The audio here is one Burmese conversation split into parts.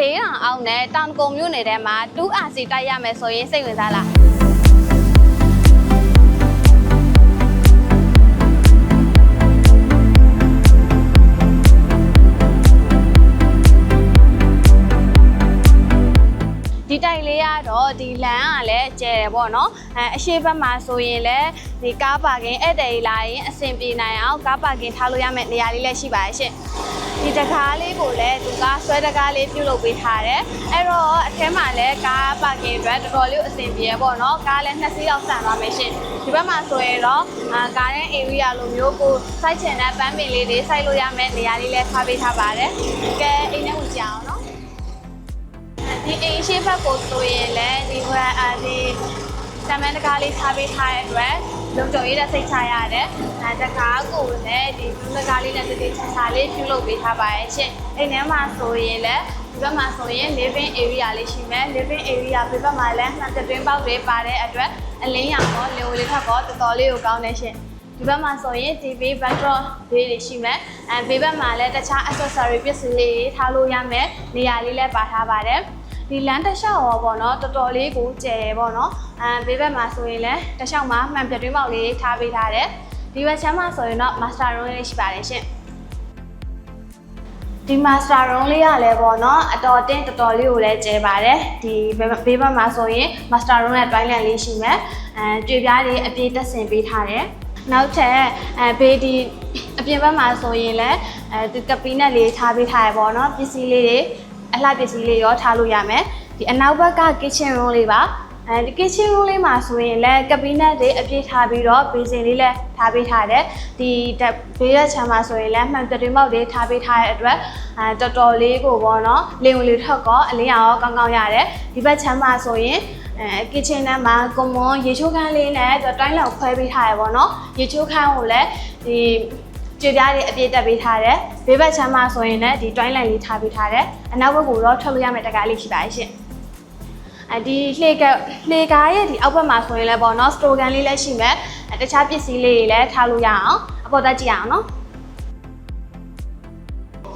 လေးတောင်အောင်နဲ့တောင်ကုံမြို့နယ်ထဲမှာ 2RC တိုက်ရမယ်ဆိုရင်စိတ်ဝင်စားလားဒီတိုက်လေးက တော့ဒီလမ်းကလည်းကျဲတယ်ပေါ့နော်အဲအရှိဘက်မှာဆိုရင်လည်းဒီကားပါကင်ဧည့်သည်လာရင်အဆင်ပြေနိုင်အောင်ကားပါကင်ထားလို့ရမယ့်နေရာလေးလည်းရှိပါတယ်ရှင်ဒီတကားလေးကိုလည်းသူကဆွဲတကားလေးပြုတ်လုပ်ပေးထားတယ်အဲ့တော့အထဲမှာလည်းကားပါကင်အတွက်တော်တော်လေးအဆင်ပြေပေါ့နော်ကားလည်းနှစ်စီးအောင်ဆန်သွားမယ်ရှင်ဒီဘက်မှာဆိုရင်တော့အာကားရဲ့ area လိုမျိုးကိုစိုက်ချင်တဲ့ပန်းပင်လေးတွေစိုက်လို့ရမယ့်နေရာလေးလည်းထားပေးထားပါတယ်ကဲအိမ်ထဲဝင်ကြအောင်နော် ဒီအိမ်ရှိဘက်ကိုဆိုရင်လည်းဒီဟိုအာဒီတမန်တကားလေးထားပေးထားတဲ့အတွက်လုံခြုံရေးတဲ့စိတ်ချရတယ်။အဲတကားကိုလည်းဒီလူတကားလေးနဲ့တတိချာချာလေးပြုလုပ်ပေးထားပါရဲ့ရှင်။အိမ်ထဲမှာဆိုရင်လည်းဒီဘက်မှာဆိုရင် living area လေးရှိမယ်။ living area ပြဘက်မှာလည်းမှန်တဲ့တွင်းပေါက်တွေပါတဲ့အတွက်အလင်းရောင်တော့လေဝလေးထက်တော့တော်တော်လေးကိုကောင်းနေရှင်။ဒီဘက်မှာဆိုရင် TV backdrop လေးတွေရှိမယ်။အဲဘေးဘက်မှာလည်းတခြား accessory ပစ္စည်းလေးတွေထားလို့ရမယ်။နေရာလေးလည်းပါထားပါတယ်။ ဒီလမ်းတစ်လျှောက်ရောပေါ့နော်တော်တော်လေးကိုကျယ်တယ်ပေါ့နော်အဲဘေးဘက်မှာဆိုရင်လည်းတစ်လျှောက်မှာမှန်ပြတွင်းပေါက်လေးထားပေးထားတယ်ဒီဘက်ချမ်းမှာဆိုရင်တော့ master room လေးရှိပါတယ်ရှင်ဒီ master room လေးကလည်းပေါ့နော်အတော်တင်းတော်တော်လေးကိုလည်းကျယ်ပါတယ်ဒီဘေးဘေးဘက်မှာဆိုရင် master room ရဲ့ toilet လေးရှိမယ်အဲကြွေပြားလေးအပြည့်တက်ဆင်ပေးထားတယ်နောက်ထပ်အဲဘေးဒီအပြင်ဘက်မှာဆိုရင်လည်းအဲဒီကပီးနက်လေးထားပေးထားရပေါ့နော်ပစ္စည်းလေးတွေ အလှပစ္စည်းလေးရောထားလို့ရမယ်ဒီအနောက်ဘက်က kitchen room လေးပါအဲဒီ kitchen room လေးမှာဆိုရင်လည်းကပီနက်တွေအပြည့်ထားပြီးတော့ဘေစင်လေးလည်းထားပေးထားတယ်ဒီဘေးရချမ်းမှာဆိုရင်လည်းမှန်ပြတင်းပေါက်တွေထားပေးထားတဲ့အတွက်အဲတော်တော်လေးကိုပေါ့နော်လင်ဝင်လေးထောက်ကောအလင်းရောကောင်းကောင်းရတယ်ဒီဘက်ချမ်းမှာဆိုရင်အဲ kitchen ထဲမှာကွန်မွန်ရေချိုးခန်းလေးနဲ့တိုင်းလောက်ခွဲပေးထားရပေါ့နော်ရေချိုးခန်းကိုလည်းဒီ ကြွေပြားတွေအပြည့်တက်ပေးထားတယ်ဘေးဘက်ချမ်းမှာဆိုရင်လည်းဒီ twine line လေးထားပေးထားတယ်အနောက်ဘက်ကိုတော့ထွက်လို့ရမယ့်တကားလေးရှိပါတယ်ရှင်အဲဒီလှေကလှေကားရဲ့ဒီအောက်ဘက်မှာဆိုရင်လည်းပေါ့နော် store ကန်လေးလည်းရှိမယ်အဲတခြားပစ္စည်းလေးတွေလည်းထားလို့ရအောင်အပေါ်တက်ကြည့်အောင်နော်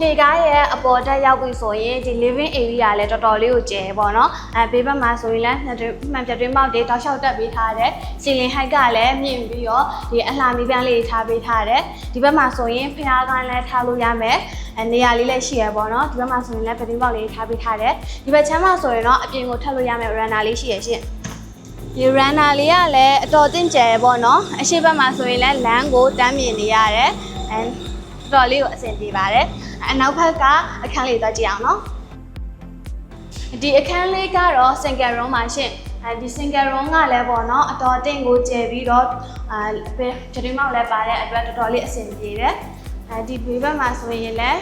လေကားရဲ့အပေါ်တက်ရောက်ပြီဆိုရင်ဒီ living area လည်းတော်တော်လေးကိုကျယ်ပေါ့နော်အဲဘေးဘက်မှာဆိုရင်လည်းမှန်မှန်ပြတွင်းပေါက်တွေတောက်လျှောက်တက်ပေးထားတယ်စီလင်ဟိုက်ကလည်းမြင့်ပြီးတော့ဒီအလှမီးပန်းလေးထားပေးထားတယ်ဒီဘက်မှာဆိုရင်ဖျားကန်းလည်းထားလို့ရမယ်အဲနေရာလေးလည်းရှိရပေါ့နော်ဒီဘက်မှာဆိုရင်လည်းပြတွင်းပေါက်လေးထားပေးထားတယ်ဒီဘက်ချမ်းမှာဆိုရင်တော့အပြင်ကိုထပ်လို့ရမယ် runner လေးရှိရရှင့်ဒီ runner လေးကလည်းအတော်တင့်ကျယ်ပေါ့နော်အရှိဘက်မှာဆိုရင်လည်းလမ်းကိုတမ်းမြင်နေရတယ်အဲ တော်တော်လေးကိုအဆင်ပြေပါတယ်အနောက်ဘက်ကအခန်းလေးသွားကြည့်အောင်နော်ဒီအခန်းလေးကတော့ single room ပါရှင့်အဲဒီ single room ကလည်းပေါ့နော်အတော်တင့်ကိုကျယ်ပြီးတော့အာဘယ်ဂျရီမောက်လည်းပါတဲ့အတွက်တော်တော်လေးအဆင်ပြေတယ်အဲဒီဘေးဘက်မှာဆိုရင်လည်း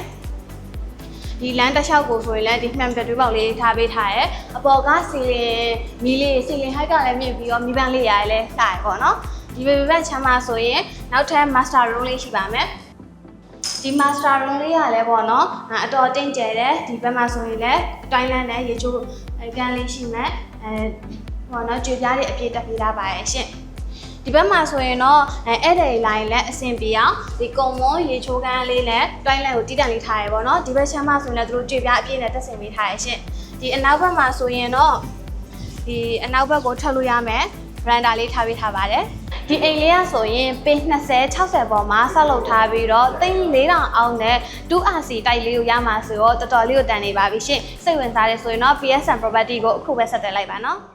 ဒီလမ်းတစ်လျှောက်ကိုဆိုရင်လည်းဒီမှန်ပြတွေးပေါက်လေးထားပေးထားရဲအပေါ်ကစီလင်မီးလေးစီလင်ဟိုက်ကလည်းမြင့်ပြီးတော့မီးပန်းလေးရတယ်လည်းတာရပေါ့နော်ဒီဘေဘက်ချမ်းမှာဆိုရင်နောက်ထပ် master room လေးရှိပါမယ် ဒီ master room လေးကလည်းပေါ့နော်အတော်တင့်ကျယ်တယ်ဒီဘက်မှာဆိုရင်လည်းတိုင်းလန်းနဲ့ရေချိုးကန်လေးရှိမယ်အဲပေါ့နော်ကြွေပြားတွေအပြည့်တက်ပေးထားပါရဲ့ရှင့်ဒီဘက်မှာဆိုရင်တော့အဲဧည့်သည်လိုင်းလည်းအဆင်ပြေအောင်ဒီကုံမွန်ရေချိုးကန်းလေးနဲ့တိုင်းလန်းကိုတီးတန်လေးထားရပေါ့နော်ဒီဘက်ချမ်းမှာဆိုရင်လည်းသူတို့ကြွေပြားအပြည့်နဲ့တက်ဆင်ပေးထားရရှင့်ဒီအနောက်ဘက်မှာဆိုရင်တော့ဒီအနောက်ဘက်ကိုထွက်လို့ရမယ်ဗ ရန်ဒါလေးထားပေးထားပါတယ်ဒီအိမ်လေးကဆိုရင်ပေ20 60ပေါ်မှာဆောက်လုပ်ထားပြီးတော့သိန်း4000အောင်နဲ့ 2RC တိုက်လေးကိုရမှာဆိုတော့တော်တော်လေးကိုတန်နေပါပြီရှင်စိတ်ဝင်စားတယ်ဆိုရင်တော့ PSN property ကိုအခုပဲဆက်သွယ်လိုက်ပါနော်